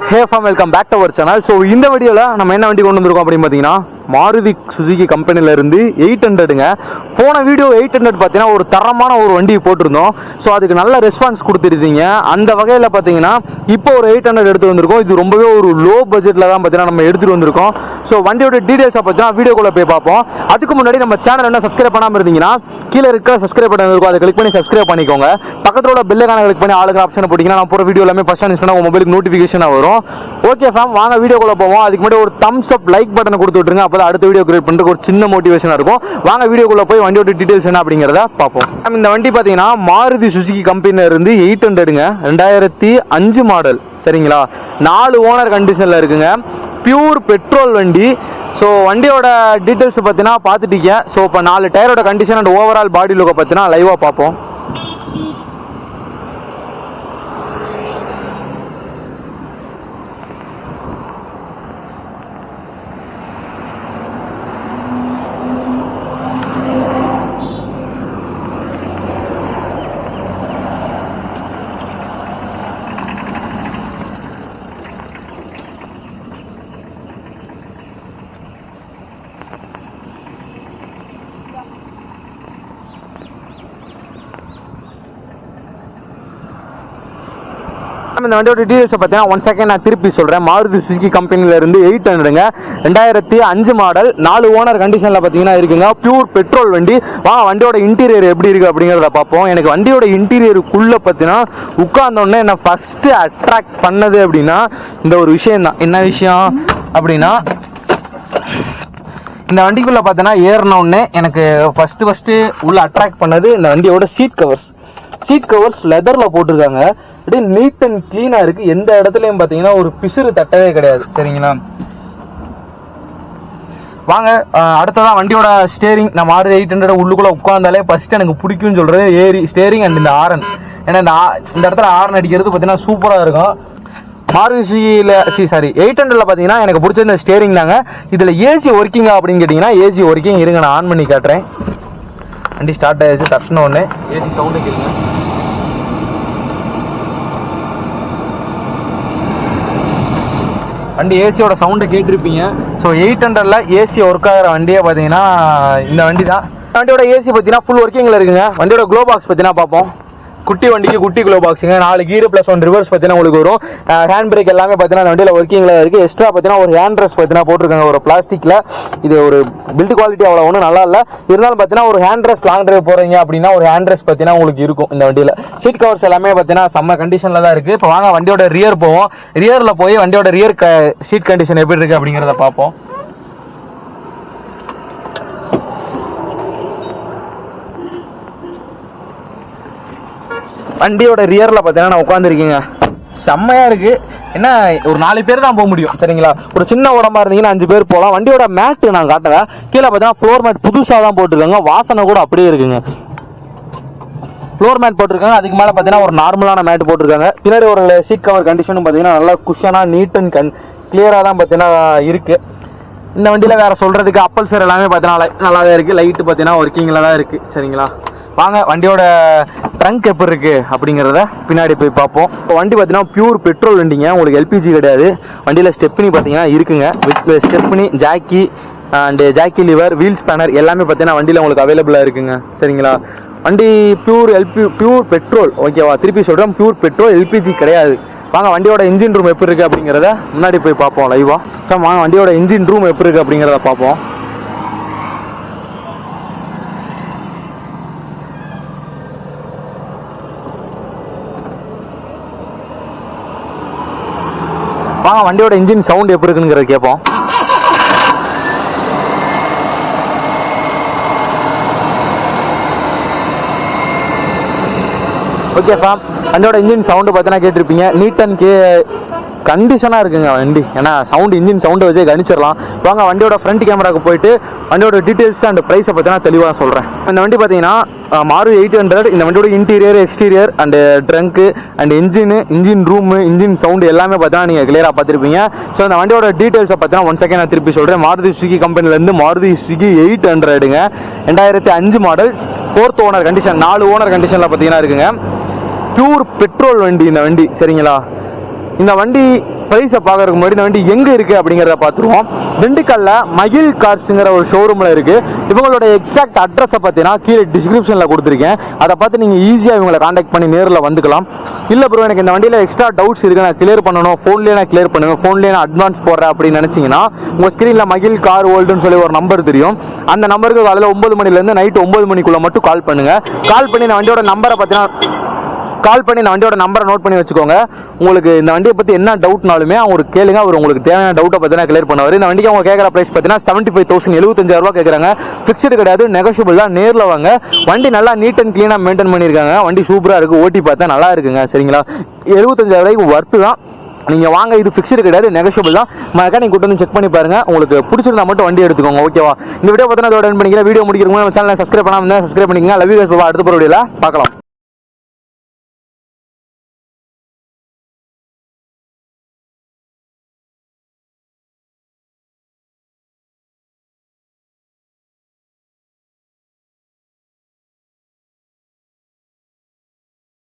Hey form welcome back to our channel so இந்த வீடியோவில் நம்ம என்ன வண்டி கொண்டு வந்திருக்கோம் அப்படின்னு பார்த்தீங்கன்னா மாருதி சுசுகி கம்பெனிலேருந்து எயிட் ஹண்ட்ரடுங்க போன வீடியோ எயிட் ஹண்ட்ரட் பார்த்தீங்கன்னா ஒரு தரமான ஒரு வண்டி போட்டிருந்தோம். ஸோ அதுக்கு நல்ல ரெஸ்பான்ஸ் கொடுத்துருந்தீங்க. அந்த வகையில் பார்த்தீங்கன்னா இப்போ ஒரு எயிட் ஹண்ட்ரட் எடுத்து வந்திருக்கோம். இது ரொம்பவே ஒரு லோ பட்ஜெட்டில் தான் பார்த்தீங்கன்னா நம்ம எடுத்துகிட்டு வந்திருக்கோம். ஸோ வண்டியோட டீடைல்ஸை பார்த்தீங்கன்னா வீடியோக்குள்ளே போய் பார்ப்போம். அதுக்கு முன்னாடி நம்ம சேனல் என்ன சப்ஸ்கிரைப் பண்ணாமல் இருந்தீங்கன்னா கீழே இருக்க சப்ஸ்கிரைப் பட்டன் இருக்கும். அதை கிளிக் பண்ணி சப்ஸ்கிரைப் பண்ணிக்கோங்க. பக்கத்தில் உள்ள பெல்லைக்கான கிளிக் பண்ணி ஆளுக்கு ஆப்ஷன் போட்டிங்கன்னா நான் போகிற வீடியோ எல்லாமே ஃபஸ்ட் அனுப்பிச்சுனா உங்கள் மொபைலுக்கு நோட்டிஃபிகேஷனாக வரும். ஓகே ஃபேம் வாங்க வீடியோக்குள்ளே போவோம். அதுக்கு முன்னாடி ஒரு தம்ஸ் அப் லைக் பட்டனை கொடுத்து விட்டுருங்க. அப்போ அடுத்த வீடியோ கிரியேட் பண்ணுறதுக்கு ஒரு சின்ன மோட்டிவேஷனாக இருக்கும். வாங்க வீடியோக்குள்ளே போய் வண்டியோட டீடைல்ஸ் என்ன அப்படிங்கிறத பார்ப்போம். இந்த வண்டி பார்த்தீங்கன்னா மாருதி சுசுகி கம்பெனில இருந்து எயிட் ஹண்ட்ரடுங்க ரெண்டாயிரத்தி அஞ்சு மாடல் சரிங்களா? நாலு ஓனர் கண்டிஷனில் இருக்குங்க. பியூர் பெட்ரோல் வண்டி. ஸோ வண்டியோட டீட்டெயில்ஸ் பார்த்தீங்கன்னா பார்த்துட்டீங்க ஸோ இப்போ நாலு டயரோட கண்டிஷன் அண்ட் ஓவரால் பாடி லுக்கை பார்த்தீங்கன்னா லைவாக பார்ப்போம். இந்த வண்டியோட டீடைல்ஸை பார்த்தீங்கன்னா ஒன் செகண்ட் நான் திருப்பி சொல்கிறேன் மாருதி சுசுகி கம்பெனில இருந்து எயிட் ஹண்ட்ரடுங்க ரெண்டாயிரத்தி அஞ்சு மாடல் நாலு ஓனர் கண்டிஷனில் பார்த்தீங்கன்னா இருக்குங்க. பியூர் பெட்ரோல் வண்டி. வா வண்டியோட இன்டீரியர் எப்படி இருக்குது அப்படிங்கிறத பார்ப்போம். எனக்கு வண்டியோட இன்டீரியருக்குள்ளே பார்த்தீங்கன்னா உட்கார்ந்தோடனே என்ன ஃபஸ்ட்டு அட்ராக்ட் பண்ணது அப்படின்னா இந்த ஒரு விஷயம் தான் என்ன விஷயம் அப்படின்னா இந்த வண்டிக்குள்ள பார்த்தீங்கன்னா ஏறின உடனே எனக்கு ஃபர்ஸ்ட் ஃபர்ஸ்ட் உள்ள அட்ராக்ட் பண்ணது இந்த வண்டியோட சீட் கவர்ஸ் சீட் கவர்ஸ் லெதரில் போட்டிருக்காங்க. அப்படியே நீட் அண்ட் க்ளீனாக இருக்குது எந்த இடத்துலையும் பார்த்தீங்கன்னா ஒரு பிசுறு தட்டவே கிடையாது. சரிங்களா? வாங்க அடுத்ததான் வண்டியோட ஸ்டேரிங் நான் மாறுதி எயிட் ஹண்ட்ரட் உள்ளுக்குள்ளே உட்காந்தாலே ஃபஸ்ட்டு எனக்கு பிடிக்கும்னு சொல்கிறது ஏரி ஸ்டேரிங் அண்ட் இந்த ஆரன். ஏன்னா இந்த இந்த இடத்துல ஆரன் அடிக்கிறது பார்த்தீங்கன்னா சூப்பராக இருக்கும். மாருதி சி சாரி எயிட் ஹண்ட்ரட்ல பார்த்தீங்கன்னா எனக்கு பிடிச்ச இந்த ஸ்டேரிங் தாங்க. இதில் ஏசி ஒர்க்கிங்கா அப்படின்னு கேட்டிங்கன்னா ஏசி ஒர்க்கிங் இருங்க நான் ஆன் பண்ணி காட்டுறேன். வண்டி ஸ்டார்ட் ஆயிடுச்சு தட்டின உடனே ஏசி சவுண்டு கேளுங்க. வண்டி ஏசியோட சவுண்டை கேட்டிருப்பீங்க. ஸோ எயிட் ஹண்ட்ரட்ல ஏசி ஒர்க் ஆகிற வண்டியே பார்த்தீங்கன்னா இந்த வண்டி தான் வண்டியோட ஏசி பார்த்தீங்கன்னா ஃபுல் ஒர்க்கிங்கில் இருக்குங்க. வண்டியோட க்ளோ பாக்ஸ் பார்த்தீங்கன்னா பார்ப்போம் குட்டி வண்டிக்கு குட்டி க்ளோ பாக்ஸுங்க நாலு கீர் ப்ளஸ் ஒன் ரிவர்ஸ் பார்த்தீங்கன்னா உங்களுக்கு வரும். ஹேண்ட் பிரேக் எல்லாமே பார்த்தீங்கன்னா அந்த வண்டியில் ஒர்க்கிங்கில் இருக்குது எக்ஸ்ட்ரா பார்த்தீங்கன்னா ஒரு ஹேண்ட் ரெஸ்ட் பார்த்தீங்கன்னா போட்டிருக்காங்க. ஒரு பிளாஸ்டிக்கில் இது ஒரு பில்ட் குவாலிட்டி அவ்வளோ ஒன்றும் நல்லா இல்லை. இருந்தாலும் பார்த்தீங்கன்னா ஒரு ஹேண்ட் ரெஸ்ட் லாங் ட்ரைவ் போகிறீங்க அப்படின்னா ஒரு ஹேண்ட் ரெஸ்ட் பார்த்தீங்கன்னா உங்களுக்கு இருக்கும் இந்த வண்டியில். சீட் கவர்ஸ் எல்லாமே பார்த்தீங்கன்னா செம்ம கண்டிஷனில் தான் இருக்குது இப்போ வாங்க வண்டியோட ரியர் போவோம். ரியரில் போய் வண்டியோட ரியர் சீட் கண்டிஷன் எப்படி இருக்குது அப்படிங்கிறத பார்ப்போம். வண்டியோட ரியரில் பார்த்தீங்கன்னா நான் உட்காந்துருக்கீங்க செம்மையாக இருக்குது என்ன ஒரு நாலு பேர் தான் போக முடியும். சரிங்களா? ஒரு சின்ன உடம்பா இருந்தீங்கன்னா அஞ்சு பேர் போகலாம். வண்டியோட மேட்டு நான் காட்டுறேன். கீழே பார்த்தீங்கன்னா ஃப்ளோர் மேட் புதுசாக தான் போட்டிருக்காங்க. வாசனை கூட அப்படியே இருக்குங்க. ஃப்ளோர் மேட் போட்டிருக்காங்க. அதுக்கு மேலே பார்த்தீங்கன்னா ஒரு நார்மலான மேட் போட்டிருக்காங்க. பின்னாடி ஒரு சீட் கவர் கண்டிஷனும் பார்த்தீங்கன்னா நல்லா குஷனாக நீட் அண்ட் கன் கிளியராக தான் பார்த்தீங்கன்னா இருக்குது இந்த வண்டியில் வேறு சொல்கிறதுக்கு அப்பல் சார் எல்லாமே பார்த்தீங்கன்னா நல்லாவே இருக்குது லைட்டு பார்த்தீங்கன்னா ஒர்க்கிங்கில் தான் இருக்குது சரிங்களா? வாங்க வண்டியோட ட்ரங்க் எப்படி இருக்குது அப்படிங்கிறத பின்னாடி போய் பார்ப்போம். இப்போ வண்டி பார்த்தீங்கன்னா பியூர் பெட்ரோல் வண்டிங்க. உங்களுக்கு எல்பிஜி கிடையாது. வண்டியில் ஸ்டெப்னி பார்த்தீங்கன்னா இருக்குங்க. With stepney jack and jack lever wheel spanner எல்லாமே பார்த்தீங்கன்னா வண்டியில் உங்களுக்கு அவைலபிளாக இருக்குங்க. சரிங்களா? வண்டி பியூர் எல்பி பியூர் பெட்ரோல் ஓகேவா திருப்பி சொல்கிறேன் பியூர் பெட்ரோல் எல்பிஜி கிடையாது. வாங்க வண்டியோட இன்ஜின் ரூம் எப்படி இருக்குது அப்படிங்கிறத முன்னாடி போய் பார்ப்போம் லைவாக வாங்க வண்டியோட இன்ஜின் ரூம் எப்படி இருக்குது அப்படிங்கிறத பார்ப்போம். வாங்க வண்டியோட இன்ஜின் சவுண்ட் எப்படி இருக்குங்கிறத கேட்போம் ஓகே வண்டியோட இன்ஜின் சவுண்டு பார்த்தீங்கன்னா கேட்டிருப்பீங்க. நீட் அண்ட் கே கண்டிஷனாக இருக்குங்க வண்டி. ஏன்னா சவுண்ட் இன்ஜின் சவுண்டை வச்சே கணிச்சிடலாம். வாங்க வண்டியோட ஃப்ரண்ட் கேமராக்கு போயிட்டு வண்டியோட டீட்டெயில்ஸ் அண்ட் ப்ரைஸை பார்த்தீங்கன்னா தெளிவாக சொல்கிறேன் இந்த வண்டி பார்த்தீங்கன்னா மாறு எயிட் ஹண்ட்ரட் இந்த வண்டியோட interior exterior and trunk and engine engine room engine sound எல்லாமே பார்த்தீங்கன்னா நீங்கள் கிளியராக பார்த்துருப்பீங்க. ஸோ இந்த வண்டியோட டீட்டெயில்ஸை பார்த்தீங்கன்னா ஒன் செகண்ட் நான் திருப்பி சொல்கிறேன் மாருதி சுகி கம்பெனிலேருந்து மாருதி சுகி எயிட் ஹண்ட்ரடுங்க ரெண்டாயிரத்தி அஞ்சு மாடல் ஃபோர்த் ஓனர் கண்டிஷன் நாலு ஓனர் கண்டிஷனில் பார்த்தீங்கன்னா இருக்குங்க. பியூர் பெட்ரோல் வண்டி இந்த வண்டி சரிங்களா? இந்த வண்டி ப்ரைஸை பார்க்கறதுக்கு முன்னாடி நான் வண்டி எங்கே இருக்குது அப்படிங்கிறத பார்த்துருவோம். திண்டுக்கல்ல மகிழ் கார்ஸுங்கிற ஒரு ஷோரூமில் இருக்குது இவங்களோட எக்ஸாக்ட் அட்ரஸை பார்த்தீங்கன்னா கீழே டிஸ்கிரிப்ஷனில் கொடுத்துருக்கேன். அதை பார்த்து நீங்கள் ஈஸியாக இவங்களை காண்டாக்ட் பண்ணி நேரில் வந்துக்கலாம். இல்லை ப்ரோ எனக்கு இந்த வண்டியில் எக்ஸ்ட்ரா டவுட்ஸ் இருக்குது நான் கிளியர் பண்ணணும். ஃபோன்லேயே நான் கிளியர் பண்ணுவேன் ஃபோன்லேயே நான் அட்வான்ஸ் போடுறேன் அப்படின்னு நினச்சிங்கன்னா உங்கள் ஸ்க்ரீனில் மகிழ் கார் வேர்ல்டுன்னு சொல்லி ஒரு நம்பர் தெரியும். அந்த நம்பருக்கு காலையில் ஒம்பது மணிலேருந்து நைட்டு ஒம்பது மணிக்குள்ளே மட்டும் கால் பண்ணுங்கள் கால் பண்ணி இந்த வண்டியோட நம்பரை பார்த்தீங்கன்னா கால் பண்ணி இந்த வண்டியோட நம்பரை நோட் பண்ணி வச்சுக்கோங்க. உங்களுக்கு இந்த வண்டியை பற்றி என்ன டவுட்னாலுமே அவர் கேளுங்க. அவர் உங்களுக்கு தேவையான டவுட்டை பற்றினா கிளியர் பண்ணுவார். இந்த வண்டிக்கு அவங்க கேட்குற ப்ரைஸ் பார்த்தீங்கன்னா செவன்ட்டி ஃபைவ் தௌசண்ட் எழுபத்தஞ்சாயிரம் ரூபா கேட்குறாங்க. ஃபிக்ஸ்டு கிடையாது நெகோஷியபிள் தான் நேரில் வாங்க. வண்டி நல்லா நீட் அண்ட் க்ளீனாக மெயின்டைன் பண்ணியிருக்காங்க. வண்டி சூப்பராக இருக்குது ஓட்டி பார்த்தா நல்லா இருக்குங்க. சரிங்களா? எழுபத்தஞ்சாயிரம் ரூபாய்க்கு ஒர்த்து தான். நீங்கள் வாங்க இது ஃபிக்ஸ்டு கிடையாது நெகஷியபிள் தான். மெக்கானிக் கூட்டு வந்து செக் பண்ணி பாருங்க. உங்களுக்கு பிடிச்சிருந்தா மட்டும் வண்டி எடுத்துக்கோங்க ஓகேவா இந்த வீடியோ பார்த்தீங்கன்னா அதோட பண்ணிக்கிறேன். வீடியோ முடிக்கிறவங்க நம்ம சேனலை சப்ஸ்கிரைப் பண்ணாமல் சப்ஸ்கிரைப் பண்ணிக்கங்க. லவ் யூஸ் அடுத்த வீடியோவில் பார்க்கலாம்.